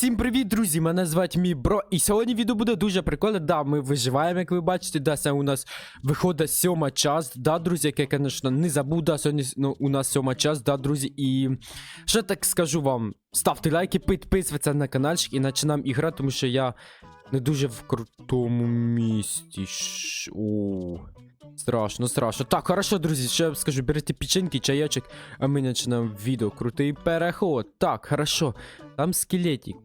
Всім привіт, друзі! Мене звати мій бро. І сьогодні відео буде дуже прикольне. Да, ми виживаємо, як ви бачите. Да, це у нас виходить сьома час. Да, друзі, як я, звісно, не забув, да, сьогодні ну, у нас сьома час, да, друзі. І що так скажу вам? Ставте лайки, підписуйтесь на каналчик і починаємо іграти, тому що я не дуже в крутому місті. Ш- О, Страшно, страшно. Так, хорошо, друзі, ще скажу, берете печеньки, чайочок, а ми починаємо відео. Крутий переход. Так, хорошо. Там скелетик.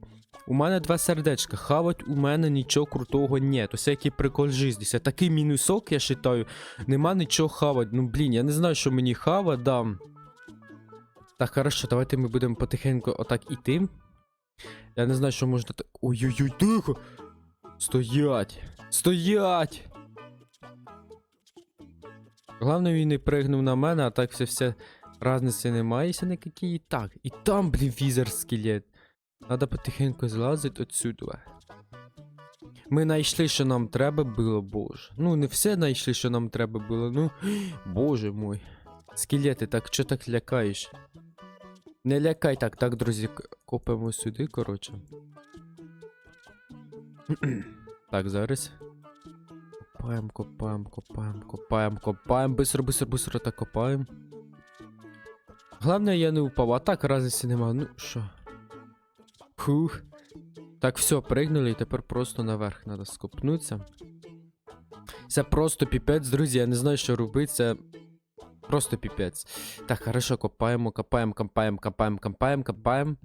У мене два сердечка. Хавать у мене нічого крутого нет. Ось який прикол житті. Такий мінусок, я вважаю. Нема нічого хавать. Ну блін, я не знаю, що мені хава дам. Так, хорошо, давайте ми будемо потихеньку отак іти. Я не знаю, що можна так. Ой-ой-ой, тихо! Стоять! Стоять! Главное, він не пригнув на мене, а так все все разниці немає, якщо никакої. Так, і там, блін, візер скелет. Надо потихеньку злазити отсюди. Ми знайшли, що нам треба було, боже. Ну, не все знайшли, що нам треба було. Ну, боже мой. Скелети, так що так лякаєш? Не лякай так, так, друзі, к- копаємо сюди, коротше. так, зараз. Копаємо, копаємо, копаємо, копаємо, копаємо. Быстро, быстро, быстро так копаємо. Главное, я не упав, а так разниці нема. Ну що. Фух. Так, все, пригнули, і тепер просто наверх треба скопнутися. Це просто піпець, друзі, я не знаю, що робити, це просто піпець. Так, хорошо, копаємо, копаємо, копаємо, копаємо, копаємо, копаємо.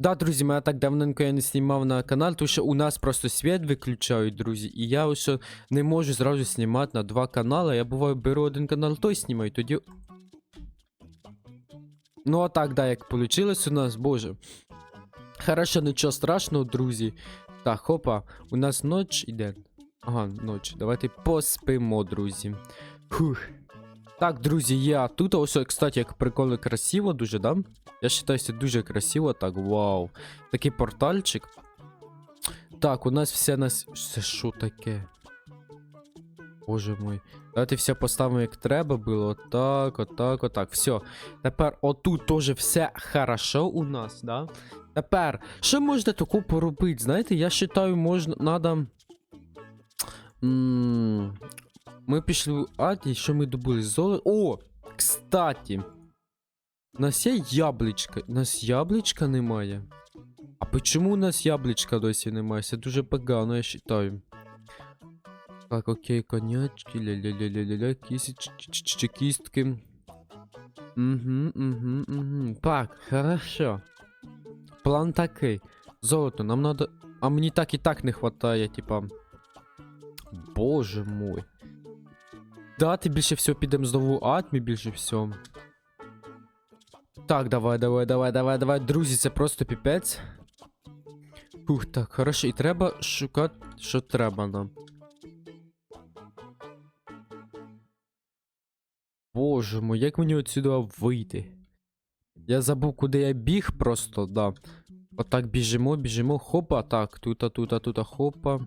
Да, друзі, мене так давненько я не знімав на канал, тому що у нас просто світ виключають, друзі. І я ось не можу зразу знімати на два канали. Я буваю беру один канал, той знімаю, тоді. Ну, а так, да, як получилось у нас, боже. Хорошо, нічого страшного, друзі. Так, хопа, у нас ноч іде. Ага, ноч. Давайте поспимо, друзі. Фух. Так, друзі, я тут ось, кстати, як прикольно красиво дуже, да? Я вважаю, це дуже красиво, так, вау. Такий портальчик. Так, у нас все нас. Це що таке? Боже мой. Давайте все поставимо як треба було. Отак, отак, отак. Все. Тепер отут теж все хорошо у нас, да? Тепер, що можна таку поробити? Знаєте, я вважаю, можна. Надо. Ми пішли в ад, і що ми добули? Золото. О! Кстати. У нас є яблучка. У нас яблучка немає. А чому у нас яблучка досі немає? Це дуже погано, я вважаю. Так, окей, конячки, ля-ля-ля-ля-ля-ля, кістки. Угу, угу, угу. Так, хорошо. План такий. Золото, нам надо. А мені так і так не хватає, типа. Боже мой. Дати більше всього підемо знову ад, ми більше всього. Так, давай, давай, давай, давай, давай. Друзі, це просто піпець. Фух, так, хорошо, і треба шукати, що треба нам. Боже мой, як мені отсюди вийти? Я забув, куди я біг просто, да. Отак біжимо, біжимо, хопа, так, тута, тута, тута, хопа.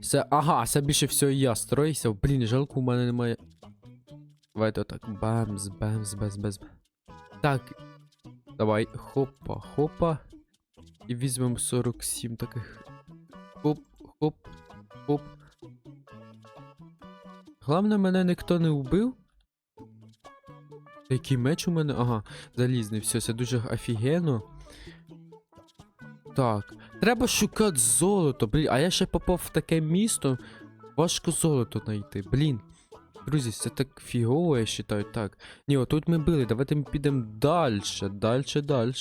Все, ага, це більше всього я строїся. Блін, жалко, у мене немає. Давайте отак. Бамс, бамс, бамс, бамс. Так. Давай, хопа, хопа. І візьмемо 47 таких. Хоп, хоп, хоп. Головне, мене ніхто не вбив. Який меч у мене? Ага, залізний, все, це дуже офігенно. Так. Треба шукати золото, блін. А я ще попав в таке місто. Важко золото знайти. Блін. Друзі, це так фігово, я вважаю, так. Ні, отут ми били, давайте ми підемо далі, далі, далі.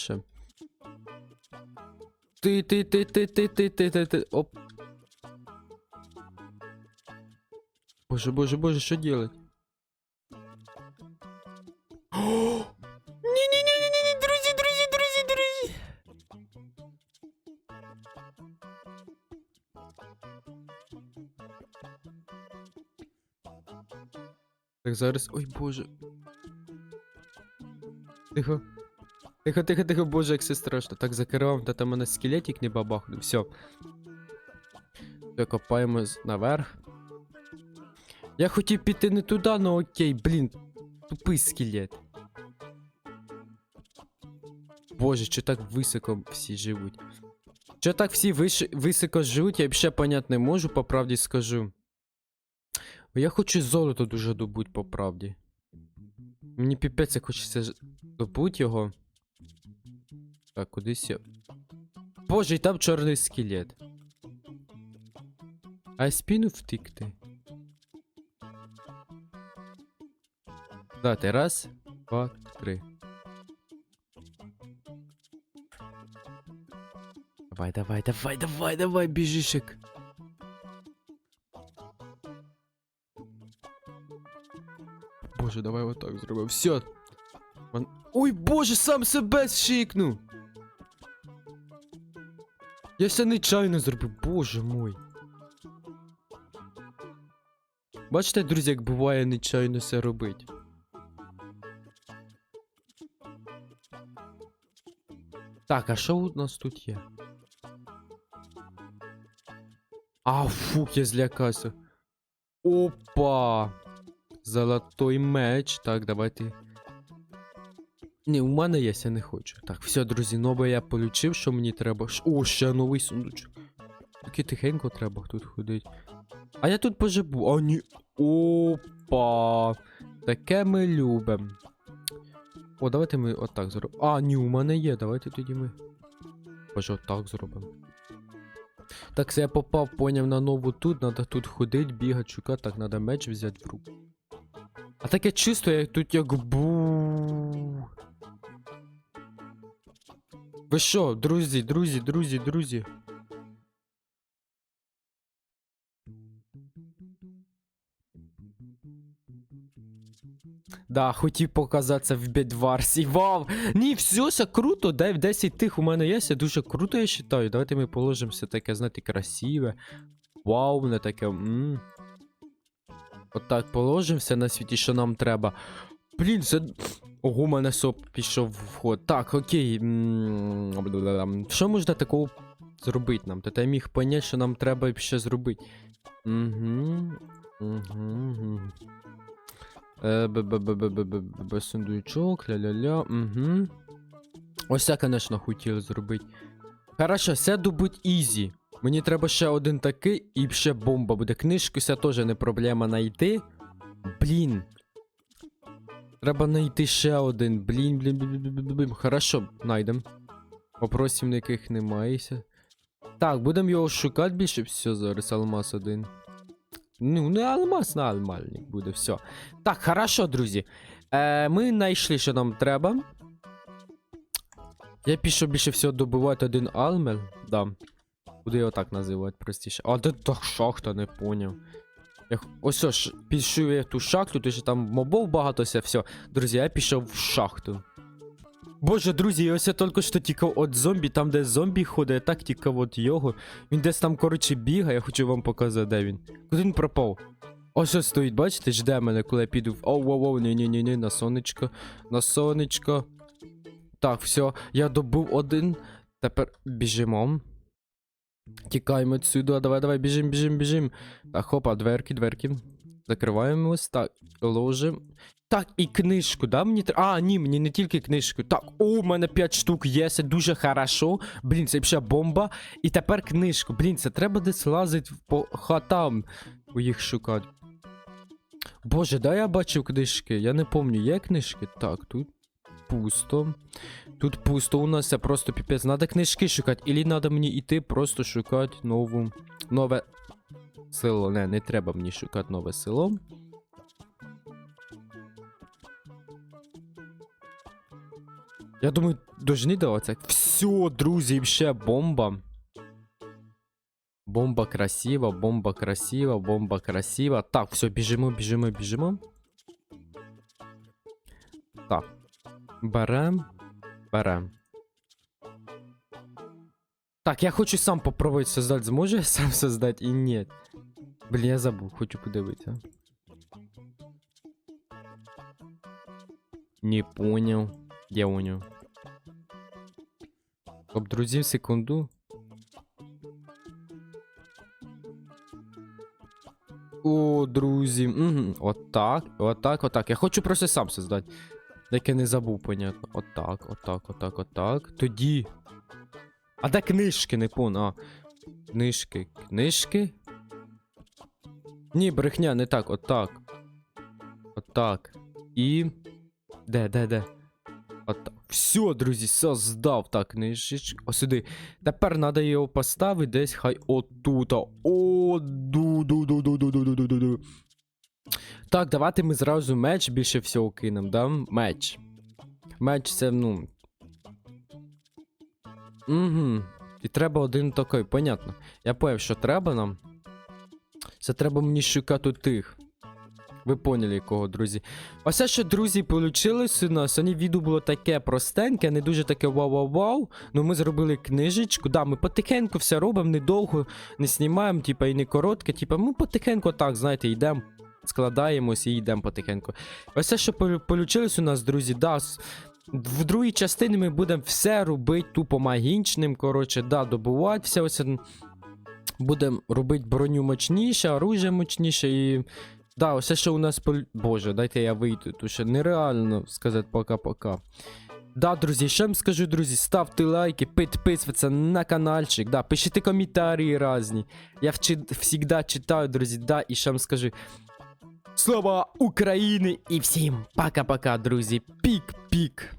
Ти, ти, ти, ти, ти, ти, ти, ти, ти. Оп. Боже, боже, боже, що делать? Так, зараз. Ой, боже. Тихо. Тихо, тихо, тихо, боже, як все страшно. Так, закривав, де там мене скелетик не бабахнув. Все. Все, копаємо наверх. Я хотів піти не туди, ну окей, блін. Тупий скелет. Боже, що так високо всі живуть? Що так всі виш... високо живуть, я взагалі понять не можу, по правді скажу. Я хочу золото дуже добуть, по правді. Мені піпець як хочеться добуть його. Так, кудись я. Боже, і там чорний скелет. А я спіну втикти. Дати раз, два, три. Давай, давай, давай, давай, давай, біжишек. Боже, давай вот так зробив. Все. Вон- Ой, боже, сам себе шикнув. Я все нечайно зробив, боже мой. Бачите, друзі, як буває нечайно все робить. Так, а що у нас тут є? А, фук, я злякався. Опа! Золотой меч. Так, давайте. Ні, у мене є, я не хочу. Так, все, друзі, нове я получив, що мені треба. О, ще новий сундучок. Тільки тихенько треба тут ходить. А я тут поживу. А ні. Опа. Таке ми любимо. О, давайте ми отак зробимо. А, ні, у мене є. Давайте тоді ми. Боже, отак зробимо. Так, це я попав, поняв на нову тут, надо тут ходить, бігати, шукати, так, надо меч взяти в руку. А таке чисто, як тут як бу. Ви що, друзі, друзі, друзі, друзі? Да, хотів показатися в бедварсі. Вау! Ні, все це круто, дай в 10 тих у мене є, це дуже круто, я вважаю. Давайте ми положимося таке, знаєте, красиве. Вау, не таке. М. Отак положимося на світі, що нам треба. Блін, це. Ого, у мене соп пішов в ход. Так, окей. Що можна такого зробити нам? Та я міг поняти, що нам треба ще зробити. Сундучок, ля-ля-ля. Ось це, звісно, хотіли зробити. Хорошо, все добуть ізі. Мені треба ще один такий і ще бомба буде. Книжку це теж не проблема знайти. Блін. Треба знайти ще один. Блін, блін, блін, блін, блін. Хорошо, знайдем. Вопросів ніяких немає. Так, будемо його шукати більше. Все, зараз алмаз один. Ну, не алмаз, на алмальник буде, все. Так, хорошо, друзі. Е, ми знайшли, що нам треба. Я пішов більше всього добивати один алмел. Да. Буду його так називати простіше. А де та шахта, не поняв. Я... Ось ось, пішов я в ту шахту, то що там мобов багато все. все. Друзі, я пішов в шахту. Боже, друзі, я ось я тільки що тікав від зомбі, там де зомбі ходить, я так тікав від його. Він десь там, коротше, бігає, я хочу вам показати, де він. Куди він пропав? Ось ось стоїть, бачите, жде мене, коли я піду в. Оу, оу, оу, ні, ні, ні, ні, на сонечко, на сонечко. Так, все, я добув один. Тепер біжимо. Тікаємо відсюди, давай, давай, біжим, біжим, біжим. Так, хопа, дверки, дверки. Закриваємось, так, ложим. Так, і книжку, да? Мені тр- А, ні, мені не тільки книжку. Так, о, у мене 5 штук є, це дуже хорошо. Блін, це ще бомба. І тепер книжку. Блін, це треба десь лазити по хатам у їх шукати. Боже, да я бачив книжки. Я не пам'ятаю, є книжки? Так, тут пусто. Тут пусто у нас це просто піпець. Надо книжки шукати, ілі надо мені йти просто шукати нову. Нове село. Не, не треба мені шукати нове село. Я думаю, должны даваться. Все, друзі, ще бомба. Бомба красива, бомба красива, бомба красива. Так, все, біжимо, біжимо, біжимо. Так. Берем. Берем. Так, я хочу сам попробовать создать. Зможу я сам создать і ні. Блін, я забув, хочу подивитися. Не понял. Я понял. Стоп, друзі, секунду. О, друзі. Угу. Отак, отак, отак. Я хочу просто сам создати. Так я не забув, понятно. Отак, отак, отак, отак. Тоді. А де книжки, не пон, а. Книжки, книжки. Ні, брехня, не так, отак. Отак. І. Де, де, де? Отак. Все, друзі, создав так книжечку. Ось сюди. Тепер треба його поставити десь хай отута. О, ду ду ду ду ду ду ду ду ду Так, давайте ми зразу меч більше всього кинемо, да? Меч. Меч це, ну. Угу. І треба один такий, понятно. Я поняв, що треба нам. Це треба мені шукати тих. Ви поняли кого, друзі. Ось що, друзі, получилось у нас. Сьогодні відео було таке простеньке, не дуже таке вау-вау-вау. Ну ми зробили книжечку. Да, ми потихеньку все робимо, недовго не знімаємо, типа і не коротке. Типа, ми потихеньку так, знаєте, йдемо, складаємось і йдемо потихеньку. Ось це, що получилось у нас, друзі, да. В другій частині ми будемо все робити тупо магічним. Коротше, да, добувати все ось. Будемо робити броню мощніше, оружие мощніше і. Да, все, що у нас. Боже, дайте я вийду, тому що нереально сказати пока-пока. Да, друзі, що вам скажу, друзі, ставте лайки, підписуйтесь на каналчик, да, пишіть коментарі різні. Я завжди читаю, друзі, да, і що вам скажу. Слава Україні і всім пока-пока, друзі. Пік-пік.